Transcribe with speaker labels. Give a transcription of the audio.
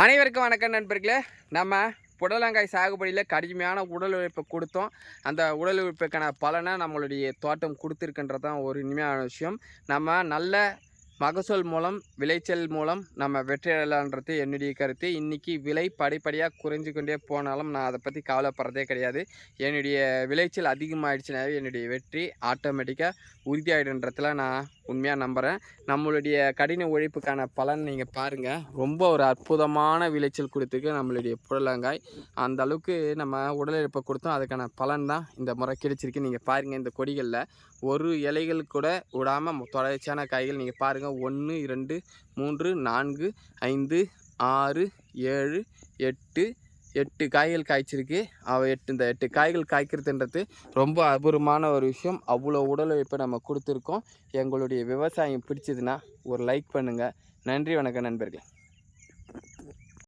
Speaker 1: அனைவருக்கும் வணக்கம் நண்பர்களே. நம்ம புடலங்காய் சாகுபடியில் கடுமையான உடல் உழைப்பை கொடுத்தோம். அந்த உடல் உழைப்புக்கான பலனை நம்மளுடைய தோட்டம் கொடுத்துருக்குன்றது தான் ஒரு இனிமையான விஷயம். நம்ம நல்ல மகசூல் மூலம் விளைச்சல் மூலம் நம்ம வெற்றியடையலான்றது என்னுடைய கருத்து. இன்றைக்கி விலை படிப்படியாக குறைஞ்சு கொண்டே போனாலும் நான் அதை பற்றி கவலைப்படுறதே கிடையாது. என்னுடைய விளைச்சல் அதிகமாகிடுச்சுனாவே என்னுடைய வெற்றி ஆட்டோமேட்டிக்காக உறுதியாகிடுன்றதுல நான் உண்மையாக நம்புகிறேன் நம்மளுடைய கடின உழைப்புக்கான பலன் நீங்கள் பாருங்கள் ரொம்ப ஒரு அற்புதமான விளைச்சல் கொடுத்துருக்கு நம்மளுடைய புடலங்காய். அந்த அளவுக்கு நம்ம உடல் இழப்பை கொடுத்தோம். அதுக்கான பலன் தான் இந்த முறை கிடைச்சிருக்கு. நீங்கள் பாருங்கள் இந்த கொடிகளில். ஒரு இலைகள் கூட விடாமல் தொடர்ச்சியான காய்கள் நீங்கள் பாருங்கள் ஒன்று இரண்டு மூன்று நான்கு ஐந்து ஆறு ஏழு எட்டு எட்டு காய்கள் காய்ச்சிருக்கு. அவள் எட்டு இந்த எட்டு காய்கள் காய்க்கிறதுன்றது ரொம்ப அபூர்வமான ஒரு விஷயம். அவ்வளோ உடல் உழைப்பை நம்ம கொடுத்துருக்கோம். எங்களுடைய விவசாயம் பிடிச்சதுன்னா ஒரு லைக் பண்ணுங்கள் நன்றி வணக்கம் நண்பர்களே.